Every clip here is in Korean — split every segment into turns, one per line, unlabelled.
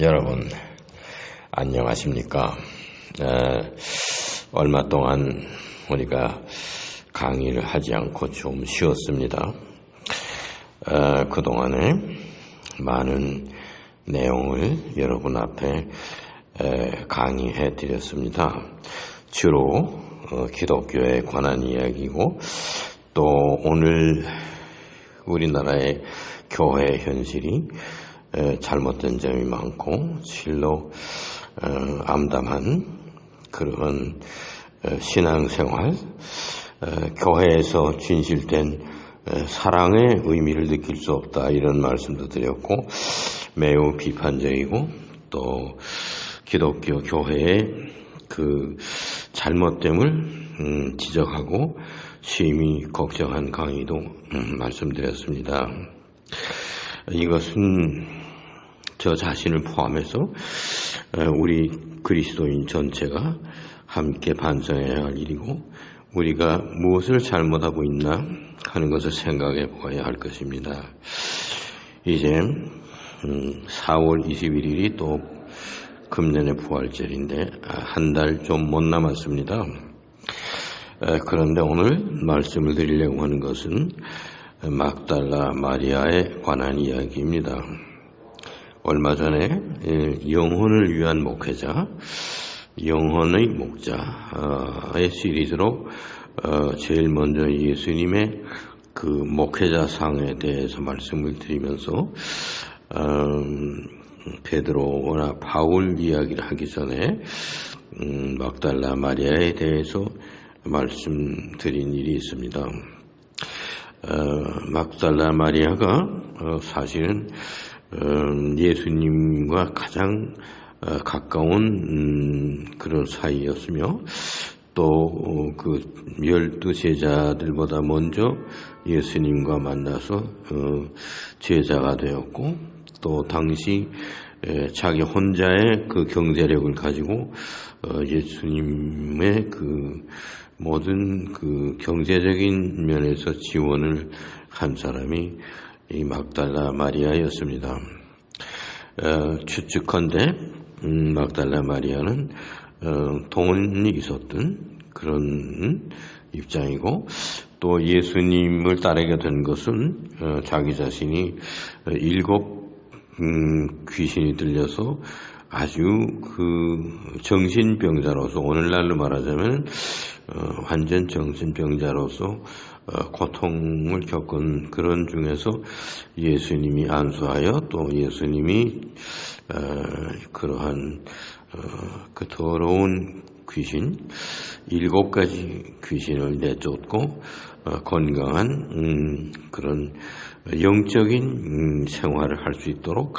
여러분 안녕하십니까? 에, 얼마 동안 우리가 강의를 하지 않고 좀 쉬었습니다. 에, 그동안에 많은 내용을 여러분 앞에 에, 강의해 드렸습니다. 주로 어, 기독교에 관한 이야기고 또 오늘 우리나라의 교회 현실이 잘못된 점이 많고 실로 어, 암담한 그런 어, 신앙생활 어, 교회에서 진실된 사랑의 의미를 느낄 수 없다 이런 말씀도 드렸고 매우 비판적이고 또 기독교 교회의 그 잘못됨을 음, 지적하고 심히 걱정한 강의도 음, 말씀드렸습니다. 이것은 저 자신을 포함해서 우리 그리스도인 전체가 함께 반성해야 할 일이고 우리가 무엇을 잘못하고 있나 하는 것을 생각해 보아야 할 것입니다. 이제 4월 음, 21일이 또 금년의 부활절인데 아, 한달 좀 못 남았습니다. 그런데 오늘 말씀을 드리려고 하는 것은 막달라 마리아에 관한 이야기입니다. 얼마 전에 영혼을 위한 목회자, 영혼의 목자의 시리즈로 어, 제일 먼저 예수님의 그 목회자상에 대해서 말씀을 드리면서 음, 베드로나 바울 이야기를 하기 전에 음, 막달라 마리아에 대해서 말씀드린 일이 있습니다. 어, 막달라 마리아가 어, 사실은 어, 예수님과 가장 어, 가까운 음, 그런 사이였으며 또그 열두 제자들보다 먼저 예수님과 만나서 어, 제자가 되었고 또 당시 자기 혼자의 그 경제력을 가지고 예수님의 그 모든 그 경제적인 면에서 지원을 한 사람이 이 막달라 마리아였습니다. 어, 추측컨대 음, 막달라 마리아는 어, 돈이 있었던 그런 입장이고 또 예수님을 따르게 된 것은 어, 자기 자신이 일곱 음, 귀신이 들려서 아주 그 정신병자로서 오늘날로 말하자면 어, 완전 정신병자로서 어, 고통을 겪은 그런 중에서 예수님이 안수하여 또 예수님이 어, 그러한 어, 그 더러운 귀신 일곱 가지 귀신을 내쫓고 어, 건강한 음, 그런 영적인 음, 생활을 할 수 있도록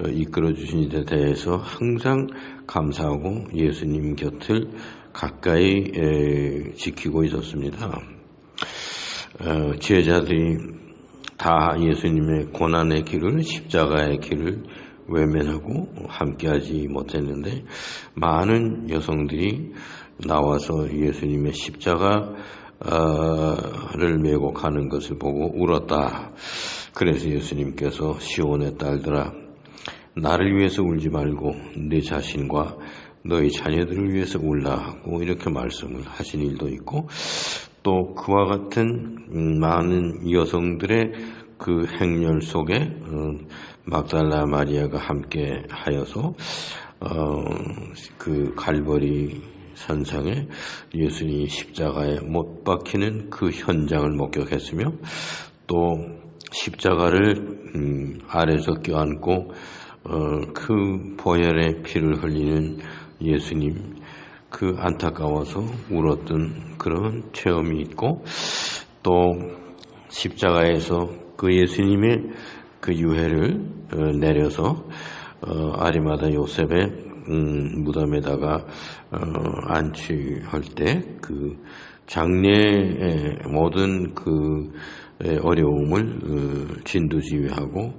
어, 이끌어 주신 데 대해서 항상 감사하고 예수님 곁을 가까이 지키고 있었습니다. 어, 제자들이 다 예수님의 고난의 길을 십자가의 길을 외면하고 함께하지 못했는데 많은 여성들이 나와서 예수님의 십자가를 메고 가는 것을 보고 울었다. 그래서 예수님께서 시온의 딸들아 나를 위해서 울지 말고 내 자신과 너희 자녀들을 위해서 울라 하고 이렇게 말씀을 하신 일도 있고 또 그와 같은 음, 많은 여성들의 그 행렬 속에 어, 막달라 마리아가 함께 하여서 어, 그 갈보리 산상에 예수님이 십자가에 못 박히는 그 현장을 목격했으며 또 십자가를 음, 아래서 껴안고 어, 그 보혈의 피를 흘리는 예수님 그 안타까워서 울었던 그런 체험이 있고 또 십자가에서 그 예수님의 그 유해를 어, 내려서 어, 아리마다 요셉의 음, 무덤에다가 어, 안치할 때 그 장례의 모든 그 어려움을 어, 진두지휘하고 어,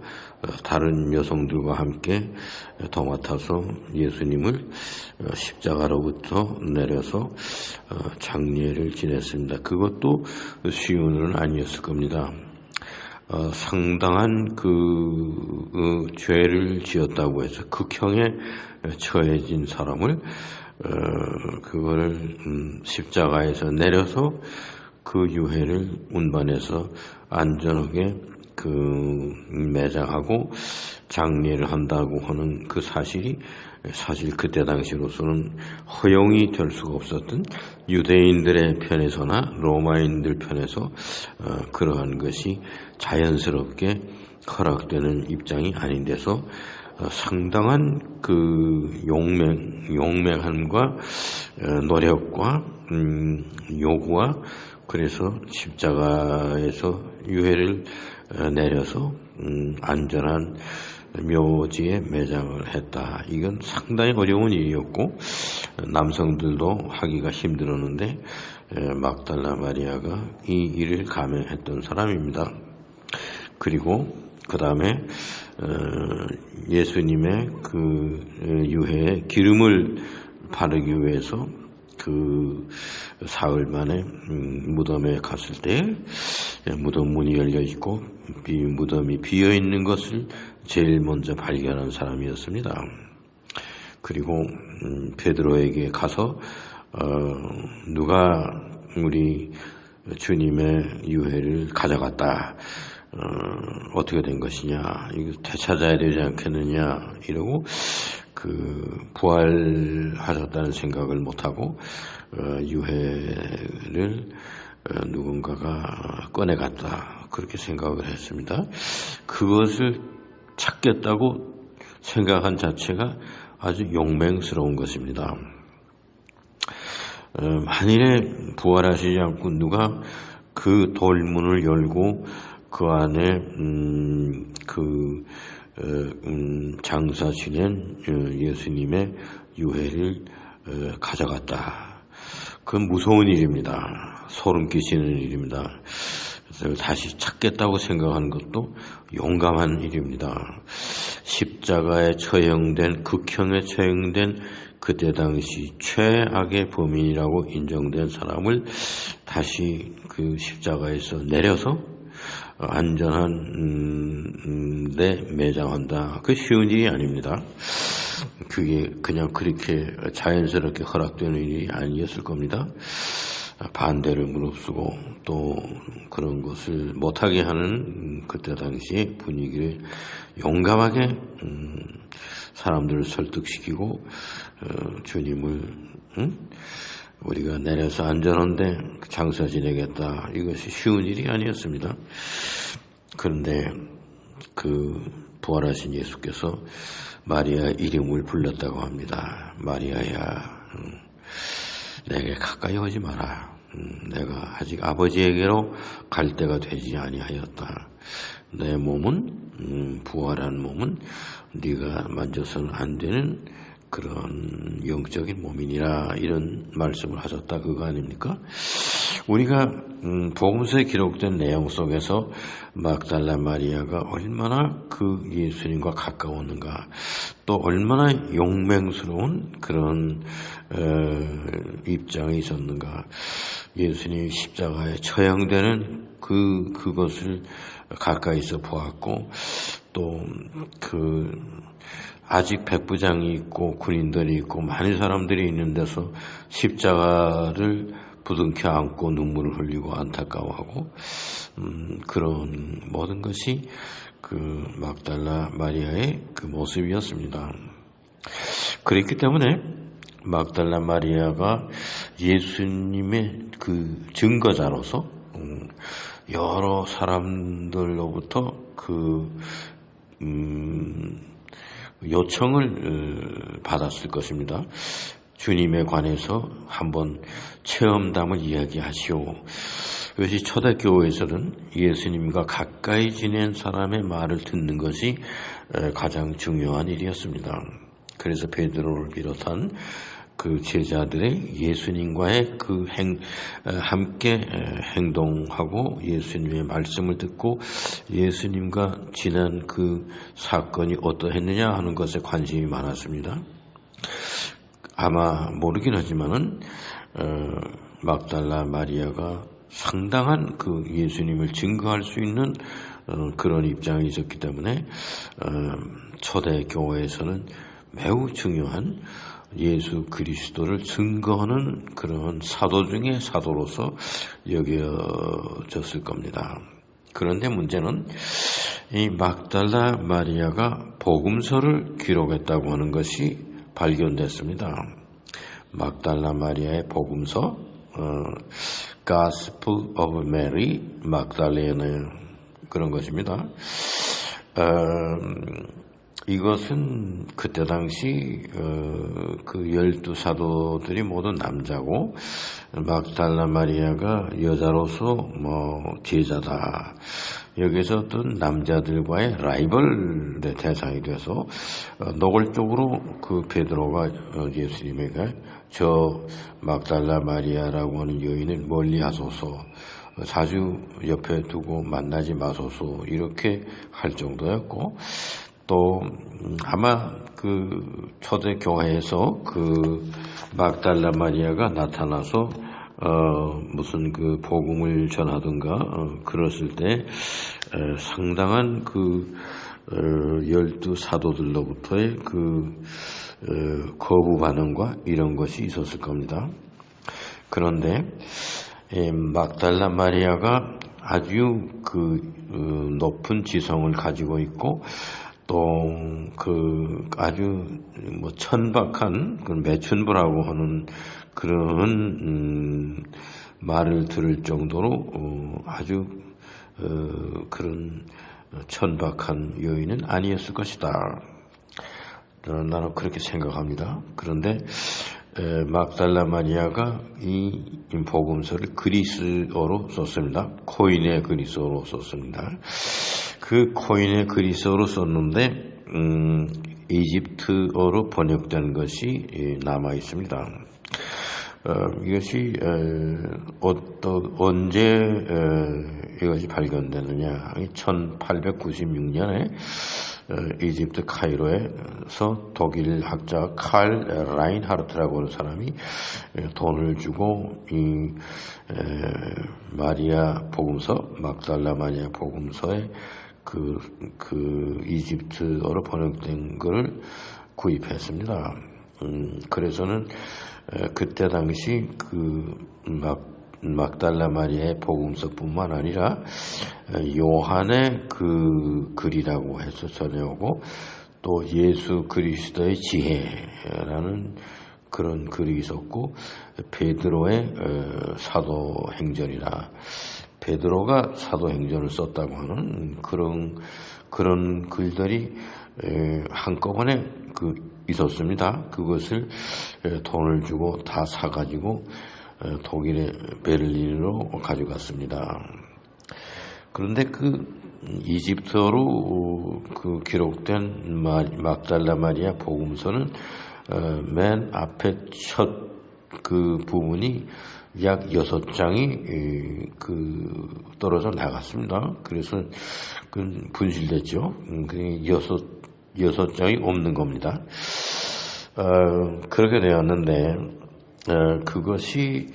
다른 여성들과 함께 도맡아서 예수님을 어, 십자가로부터 내려서 장례를 지냈습니다. 그것도 쉬운 일은 아니었을 겁니다. 어, 상당한 그 어, 죄를 지었다고 해서 극형에 처해진 사람을 어, 그거를 음, 십자가에서 내려서 그 유해를 운반해서 안전하게 그 매장하고 장례를 한다고 하는 그 사실이 사실 그때 당시로서는 허용이 될 수가 없었던 유대인들의 편에서나 로마인들 편에서 어, 그러한 것이 자연스럽게 허락되는 입장이 아닌 데서 어, 상당한 그 용맹, 용맹함과 어, 노력과 음, 요구와 그래서 십자가에서 유해를 어, 내려서 음, 안전한 묘지에 매장을 했다. 이건 상당히 어려운 일이었고 남성들도 하기가 힘들었는데 막달라 마리아가 이 일을 감행했던 사람입니다. 그리고 그 다음에 어, 예수님의 그 유해에 기름을 바르기 위해서 그 사흘 만에 음, 무덤에 갔을 때 무덤 문이 열려 있고 무덤이 비어 있는 것을 제일 먼저 발견한 사람이었습니다. 그리고 음, 베드로에게 가서 어, 누가 우리 주님의 유해를 가져갔다. 어, 떻게된 것이냐, 이거 되찾아야 되지 않겠느냐, 이러고, 그, 부활하셨다는 생각을 못하고, 어, 유해를 어, 누군가가 꺼내갔다. 그렇게 생각을 했습니다. 그것을 찾겠다고 생각한 자체가 아주 용맹스러운 것입니다. 어, 만일에 부활하시지 않고 누가 그 돌문을 열고 그 안에 음, 그 어, 음, 장사 지낸 어, 예수님의 유해를 어, 가져갔다. 그건 무서운 일입니다. 소름 끼치는 일입니다. 그래서 다시 찾겠다고 생각하는 것도 용감한 일입니다. 십자가에 처형된 극형에 처형된 그때 당시 최악의 범인이라고 인정된 사람을 다시 그 십자가에서 내려서 안전한 음, 데 매장한다. 그 쉬운 일이 아닙니다. 그게 그냥 그렇게 자연스럽게 허락되는 일이 아니었을 겁니다. 반대를 무릅쓰고 또 그런 것을 못하게 하는 그때 당시의 분위기를 용감하게 음, 사람들을 설득시키고 어, 주님을 우리가 내려서 안전한데 장사 지내겠다 이것이 쉬운 일이 아니었습니다. 그런데 그 부활하신 예수께서 마리아 이름을 불렀다고 합니다. 마리아야. 내게 가까이 오지 마라. 음, 내가 아직 아버지에게로 갈 때가 되지 아니하였다. 내 몸은 음, 부활한 몸은 네가 만져서는 안 되는 그런 영적인 몸이니라 이런 말씀을 하셨다 그거 아닙니까? 우리가 음, 복음서에 기록된 내용 속에서 막달라 마리아가 얼마나 그 예수님과 가까웠는가 또 얼마나 용맹스러운 그런 어, 입장이 있었는가 예수님 십자가에 처형되는 그 그것을 가까이서 보았고 또그 아직 백부장이 있고 군인들이 있고 많은 사람들이 있는 데서 십자가를 부둥켜 안고 눈물을 흘리고 안타까워하고 음, 그런 모든 것이 그 막달라 마리아의 그 모습이었습니다. 그랬기 때문에 막달라 마리아가 예수님의 그 증거자로서 음, 여러 사람들로부터 그 음, 요청을 어, 받았을 것입니다. 주님에 관해서 한번 체험담을 이야기하시오. 이것이 초대교회에서는 예수님과 가까이 지낸 사람의 말을 듣는 것이 어, 가장 중요한 일이었습니다. 그래서 베드로를 비롯한 그 제자들의 예수님과의 그 행, 함께 행동하고 예수님의 말씀을 듣고 예수님과 지난 그 사건이 어떠했느냐 하는 것에 관심이 많았습니다. 아마 모르긴 하지만은 어, 막달라 마리아가 상당한 그 예수님을 증거할 수 있는 어, 그런 입장이 있었기 때문에 어, 초대 교회에서는 매우 중요한 예수 그리스도를 증거하는 그런 사도 중의 사도로서 여겨졌을 겁니다. 그런데 문제는 이 막달라 마리아가 복음서를 기록했다고 하는 것이 발견됐습니다. 막달라 마리아의 복음서 어, Gospel of Mary 막달레네 그런 것입니다. 어, 이것은 그때 당시 어, 그 열두 사도들이 모두 남자고 막달라 마리아가 여자로서 뭐 제자다. 여기서 어떤 남자들과의 라이벌의 대상이 돼서 어, 노골적으로 그 베드로가 어, 예수님에게 저 막달라 마리아라고 하는 여인을 멀리 하소서 자주 옆에 두고 만나지 마소서 이렇게 할 정도였고 또 음, 아마 그 초대 교회에서 그 막달라 마리아가 나타나서 어 무슨 그 복음을 전하든가 어 그랬을 때 에, 상당한 그 어, 열두 사도들로부터의 그 어, 거부 반응과 이런 것이 있었을 겁니다. 그런데 에, 막달라 마리아가 아주 그 어, 높은 지성을 가지고 있고 또 그 아주 뭐 천박한 그 매춘부라고 하는 그런 음 말을 들을 정도로 어 아주 어 그런 천박한 여인은 아니었을 것이다. 나는 그렇게 생각합니다. 그런데 막달라 마리아가 이 복음서를 그리스어로 썼습니다. 코인의 그리스어로 썼습니다. 그 코인의 그리스어로 썼는데 음, 이집트어로 번역된 것이 예, 남아 있습니다. 어, 이것이 어떤 언제 에, 이것이 발견되느냐? 1896년에 어, 이집트 카이로에서 독일 학자 칼 라인하르트라고 하는 사람이 돈을 주고 이 마리아 복음서 막달라 마리아 복음서에 그, 그 이집트어로 번역된 것을 구입했습니다. 음, 그래서는 그때 당시 그 막, 막달라 마리아의 복음서뿐만 아니라 요한의 그 글이라고 해서 전해오고 또 예수 그리스도의 지혜라는 그런 글이 있었고 베드로의 사도행전이라 베드로가 사도행전을 썼다고 하는 그런 그런 글들이 한꺼번에 그 있었습니다. 그것을 돈을 주고 다 사가지고 독일의 베를린으로 가져갔습니다. 그런데 그 이집트어로 그 기록된 막달라 마리아 복음서는 어, 맨 앞에 첫 그 부분이 약 여섯 장이 그 떨어져 나갔습니다. 그래서 그 분실됐죠. 음, 그 여섯 여섯 장이 없는 겁니다. 어, 그렇게 되었는데 어, 그것이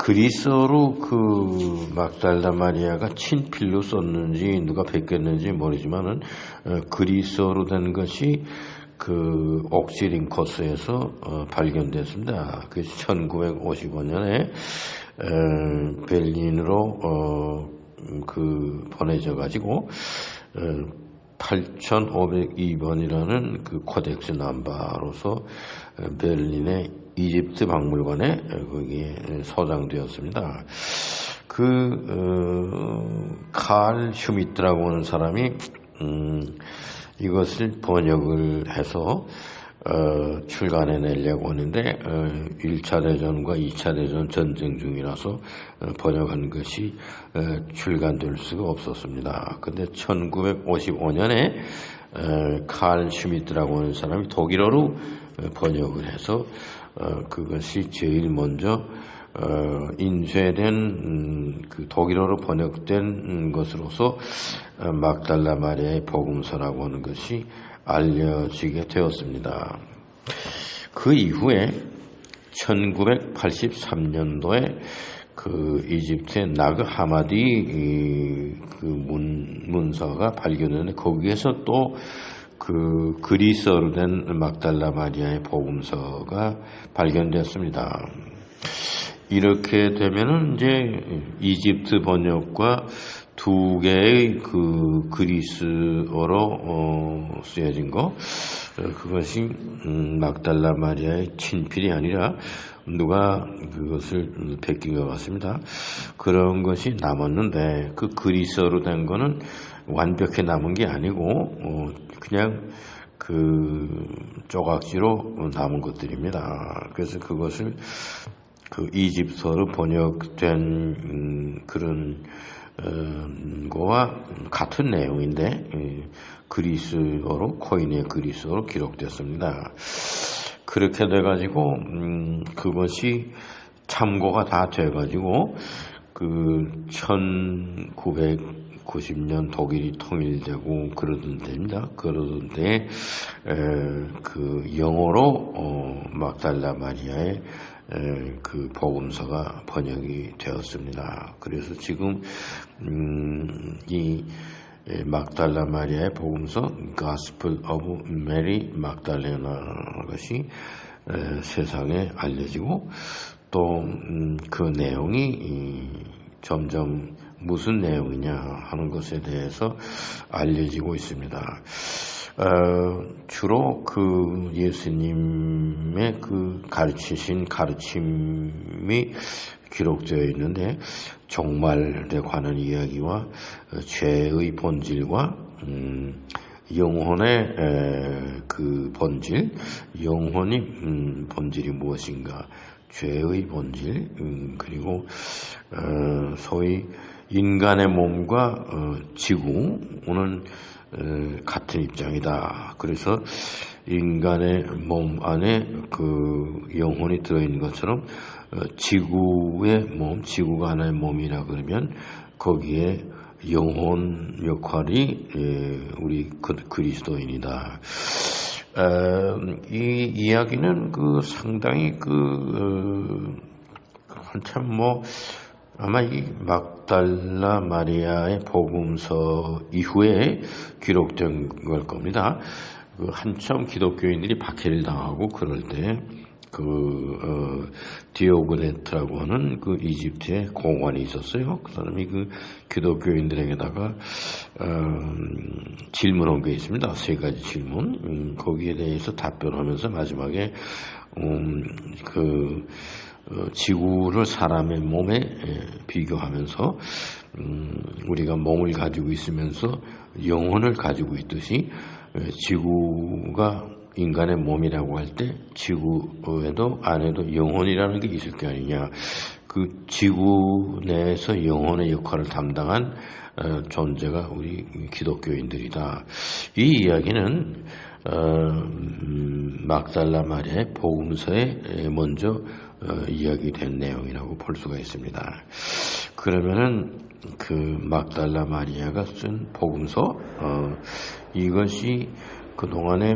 그리스어로 그 막달라 마리아가 친필로 썼는지 누가 베꼈는지 모르지만은 어, 그리스어로 된 것이 그 옥시링 코스에서 어, 발견됐습니다. 그 1955년에 에, 벨린으로 어, 그 보내져 가지고 8502번이라는 그 코덱스 남바로서 베를린의 이집트 박물관에 거기에 소장되었습니다. 그칼 어, 슈미트라고 하는 사람이 음, 이것을 번역을 해서 어, 출간해 내려고 하는데 어, 1차 대전과 2차 대전 전쟁 중이라서 어, 번역한 것이 어, 출간될 수가 없었습니다. 근데 1955년에 어, 칼 슈미트라고 하는 사람이 독일어로 어, 번역을 해서 어, 그것이 제일 먼저 어, 인쇄된 음, 그 독일어로 번역된 것으로서 어, 막달라 마리아의 복음서라고 하는 것이 알려지게 되었습니다. 그 이후에 1983년도에 그 이집트의 나그 하마디 이, 그 문, 문서가 발견되는데 거기에서 또 그 그리스어로 된 막달라 마리아의 복음서가 발견되었습니다. 이렇게 되면은 이제 이집트 번역과 두 개의 그 그리스어로 어, 쓰여진 거 어, 그것이 음, 막달라 마리아의 친필이 아니라 누가 그것을 베낀 것 같습니다. 그런 것이 남았는데 그 그리스어로 된 거는 완벽히 남은 게 아니고 어, 그냥 그 조각지로 남은 것들입니다. 그래서 그것을 그 이집트어로 번역된 음, 그런 어, 거와 같은 내용인데 그리스어로 코인의 그리스어로 기록됐습니다. 그렇게 돼가지고 음, 그것이 참고가 다 돼가지고 그 1990년 독일이 통일되고 그러던 때입니다. 그러던 때에 그 영어로 어, 막달라 마리아의 그 복음서가 번역이 되었습니다. 그래서 지금 음, 이 막달라 마리아의 복음서 Gospel of Mary Magdalena 것이 세상에 알려지고 또그 음, 내용이 점점 무슨 내용이냐 하는 것에 대해서 알려지고 있습니다. 어, 주로 그 예수님의 그 가르치신 가르침이 기록되어 있는데 종말에 관한 이야기와 죄의 본질과 음, 영혼의 에, 그 본질, 영혼이 음, 본질이 무엇인가, 죄의 본질, 음, 그리고 어, 소위 인간의 몸과 어, 지구는 같은 입장이다. 그래서 인간의 몸 안에 그 영혼이 들어있는 것처럼 어, 지구의 몸, 지구가 하나의 몸이라 그러면 거기에 영혼 역할이 우리 그, 그리스도인이다. 이 이야기는 그 상당히 그 어, 한참 뭐 아마 이 막달라 마리아의 복음서 이후에 기록된 걸 겁니다. 그 한참 기독교인들이 박해를 당하고 그럴 때 그, 어, 디오그네트라고 하는 그 이집트의 공관이 있었어요. 그 사람이 그 기독교인들에게다가, 어, 질문한 게 있습니다. 세 가지 질문. 음, 거기에 대해서 답변하면서 마지막에, 음, 그, 어, 지구를 사람의 몸에 비교하면서 음, 우리가 몸을 가지고 있으면서 영혼을 가지고 있듯이 지구가 인간의 몸이라고 할 때 지구에도 안에도 영혼이라는 게 있을 게 아니냐. 그 지구 내에서 영혼의 역할을 담당한 어, 존재가 우리 기독교인들이다. 이 이야기는 어, 음, 막달라 마리아의 복음서에 먼저 어, 이야기된 내용이라고 볼 수가 있습니다. 그러면은 그 막달라 마리아가 쓴 복음서 어, 이것이 그 동안에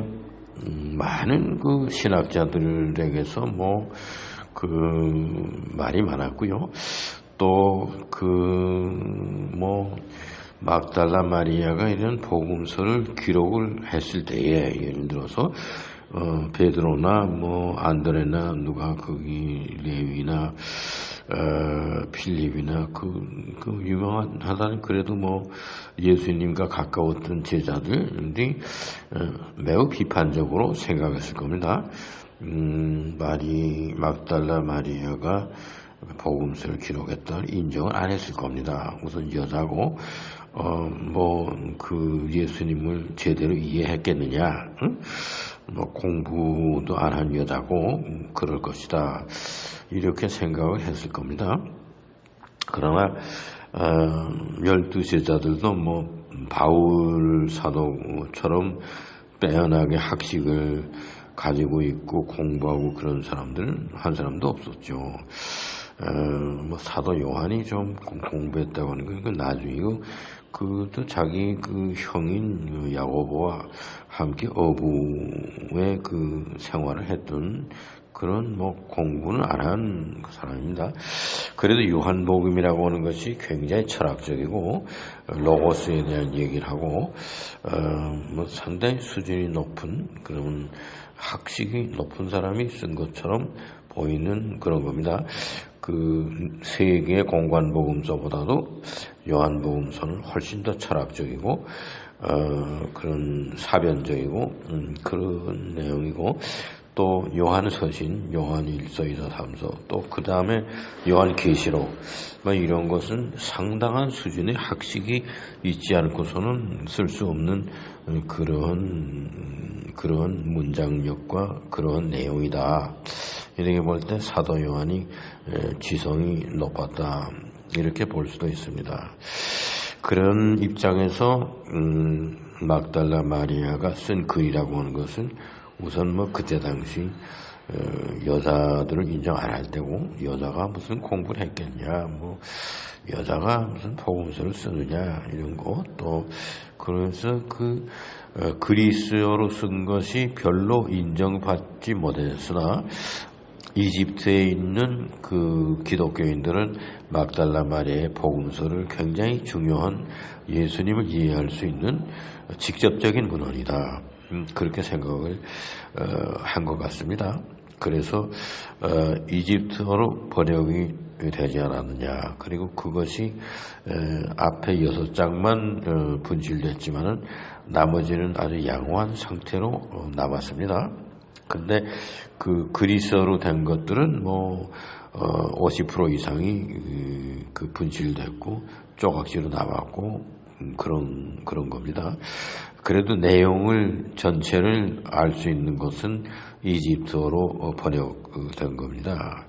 음, 많은 그 신학자들에게서 뭐 그 말이 많았고요. 또 그 뭐 막달라 마리아가 이런 복음서를 기록을 했을 때에 예를 들어서 어, 베드로나 뭐 안드레나 누가 거기 레위나 어, 필립이나 그, 그 유명한 하다는 그래도 뭐 예수님과 가까웠던 제자들이 어, 매우 비판적으로 생각했을 겁니다. 음, 마리 막달라 마리아가 복음서를 기록했다 인정을 안 했을 겁니다. 우선 여자고 어, 뭐, 그 예수님을 제대로 이해했겠느냐, 응? 뭐 공부도 안 한 여자고 그럴 것이다. 이렇게 생각을 했을 겁니다. 그러나 어, 열두 제자들도 뭐 바울 사도처럼 빼어나게 학식을 가지고 있고 공부하고 그런 사람들은 한 사람도 없었죠. 어, 뭐 사도 요한이 좀 공부했다고 하는 건 나중이고 그도 자기 그 형인 그 야고보와 함께 어부의 그 생활을 했던 그런 뭐 공부는 안 한 사람입니다. 그래도 요한복음이라고 하는 것이 굉장히 철학적이고 로고스에 대한 얘기를 하고 어뭐 상당히 수준이 높은 그런 학식이 높은 사람이 쓴 것처럼 보이는 그런 겁니다. 그세 개의 공관복음서보다도 요한복음서는 훨씬 더 철학적이고 어, 그런 사변적이고 음, 그런 내용이고 또 요한 서신, 요한 1서, 2서, 3서, 또 그 다음에 요한 계시록, 뭐 이런 것은 상당한 수준의 학식이 있지 않고서는 쓸 수 없는 그런, 그런 문장력과 그런 내용이다. 이렇게 볼 때 사도 요한이 지성이 높았다. 이렇게 볼 수도 있습니다. 그런 입장에서, 음, 막달라 마리아가 쓴 글이라고 하는 것은 우선 뭐 그때 당시 어, 여자들을 인정 안 할 때고 여자가 무슨 공부를 했겠냐 뭐 여자가 무슨 복음서를 쓰느냐 이런 거 또 그래서 그 어, 그리스어로 쓴 것이 별로 인정받지 못했으나 이집트에 있는 그 기독교인들은 막달라 마리아의 복음서를 굉장히 중요한 예수님을 이해할 수 있는 직접적인 문헌이다. 음, 그렇게 생각을 어, 한것 같습니다. 그래서 어, 이집트어로 번역이 되지 않았느냐. 그리고 그것이 앞에 여섯 장만 어, 분실됐지만은 나머지는 아주 양호한 상태로 남았습니다. 근데 그 그리스어로 된 것들은 뭐 50% 이상이 그 분실됐고 조각지로 남았고 음, 그런 그런 겁니다. 그래도 내용을 전체를 알 수 있는 것은 이집트어로 어, 번역된 겁니다.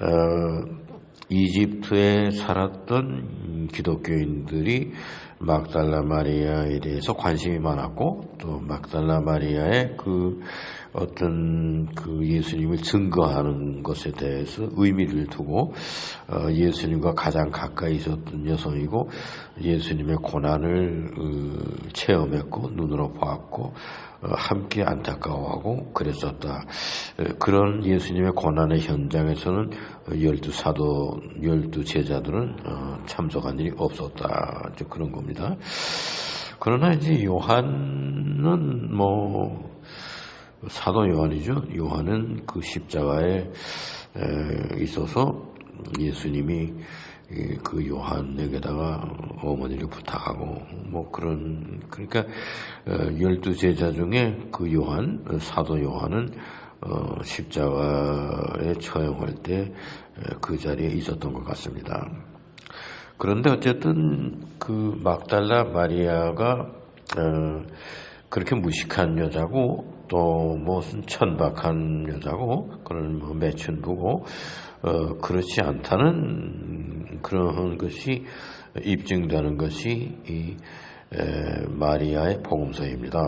어, 이집트에 살았던 기독교인들이 막달라 마리아에 대해서 관심이 많았고 또 막달라 마리아의 그 어떤 그 예수님을 증거하는 것에 대해서 의미를 두고 어, 예수님과 가장 가까이 있었던 여성이고 예수님의 고난을 어, 체험했고 눈으로 보았고 어, 함께 안타까워하고 그랬었다. 그런 예수님의 고난의 현장에서는 열두 사도, 열두 제자들은 참석한 일이 없었다. 그런 겁니다. 그러나 이제 요한은 뭐 사도 요한이죠. 요한은 그 십자가에 있어서 예수님이 그 요한에게다가 어머니를 부탁하고 뭐 그런 그러니까 어, 열두 제자 중에 그 요한 사도 요한은 어, 십자가에 처형할 때 그 자리에 있었던 것 같습니다. 그런데 어쨌든 그 막달라 마리아가 어, 그렇게 무식한 여자고 또 무슨 천박한 여자고 그런 뭐 매춘부고 어, 그렇지 않다는 그런 것이 입증되는 것이 이 에, 마리아의 복음서입니다.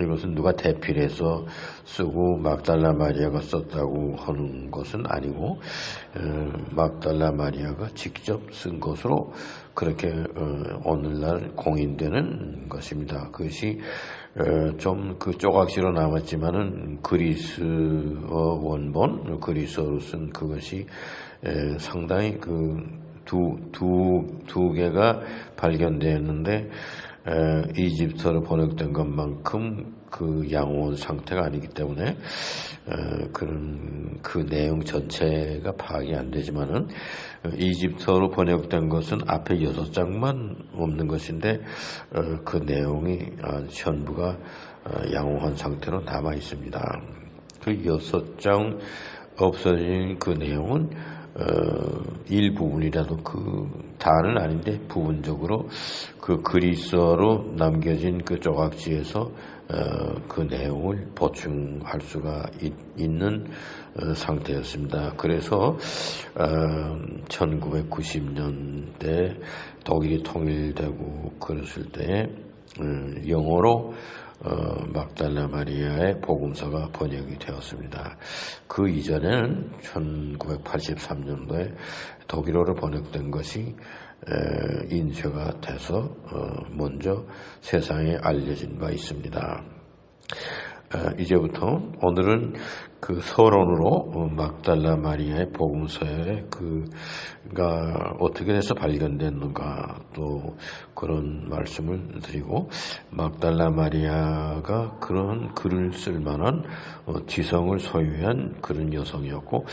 이것은 누가 대필해서 쓰고 막달라 마리아가 썼다고 하는 것은 아니고 에, 막달라 마리아가 직접 쓴 것으로 그렇게 어, 오늘날 공인되는 것입니다. 그것이 좀 그 조각시로 남았지만은 그리스어 원본 그리스어로 쓴 그것이 상당히 그 두 두 두 개가 발견되었는데 이집트로 번역된 것만큼 그 양호한 상태가 아니기 때문에 그런 그 내용 전체가 파악이 안 되지만은 이집트어로 번역된 것은 앞에 여섯 장만 없는 것인데 어, 그 내용이 아, 전부가 어, 양호한 상태로 남아 있습니다. 그 여섯 장 없어진 그 내용은 어, 일부분이라도 그 다는 아닌데 부분적으로 그 그리스어로 남겨진 그 조각지에서 어, 그 내용을 보충할 수가 있, 는 어, 상태였습니다. 그래서 1990년대 어, 독일이 통일되고 그랬을 때 음, 영어로 어, 막달라 마리아의 복음서가 번역이 되었습니다. 그 이전에는 1983년도에 독일어로 번역된 것이 에, 인쇄가 돼서 어, 먼저 세상에 알려진 바 있습니다. 어, 이제부터 오늘은 그 서론으로 어, 막달라 마리아의 복음서에 그가 어떻게 해서 발견됐는가 또 그런 말씀을 드리고 막달라 마리아가 그런 글을 쓸 만한 어, 지성을 소유한 그런 여성이었고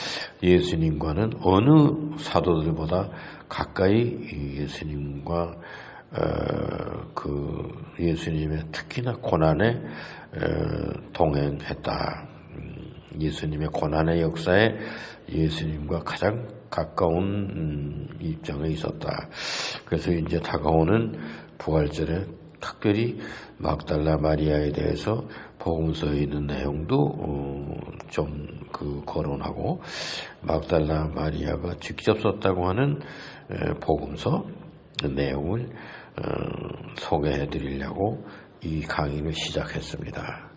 예수님과는 어느 사도들보다 가까이 예수님과 그 예수님의 특히나 고난에 동행했다. 음, 예수님의 고난의 역사에 예수님과 가장 가까운 음, 입장에 있었다. 그래서 이제 다가오는 부활절에 특별히 막달라 마리아에 대해서 복음서에 있는 내용도 어, 좀그 거론하고 막달라 마리아가 직접 썼다고 하는 복음서 내용을 어, 소개해 드리려고 이 강의를 시작했습니다.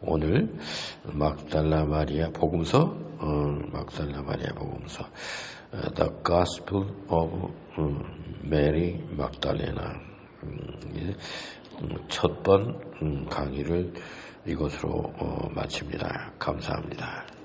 오늘 막달라 마리아 복음서 어, 막달라 마리아 복음서 어, The Gospel of Mary Magdalena 음, 첫번 음, 강의를 이것으로 마칩니다. 감사합니다.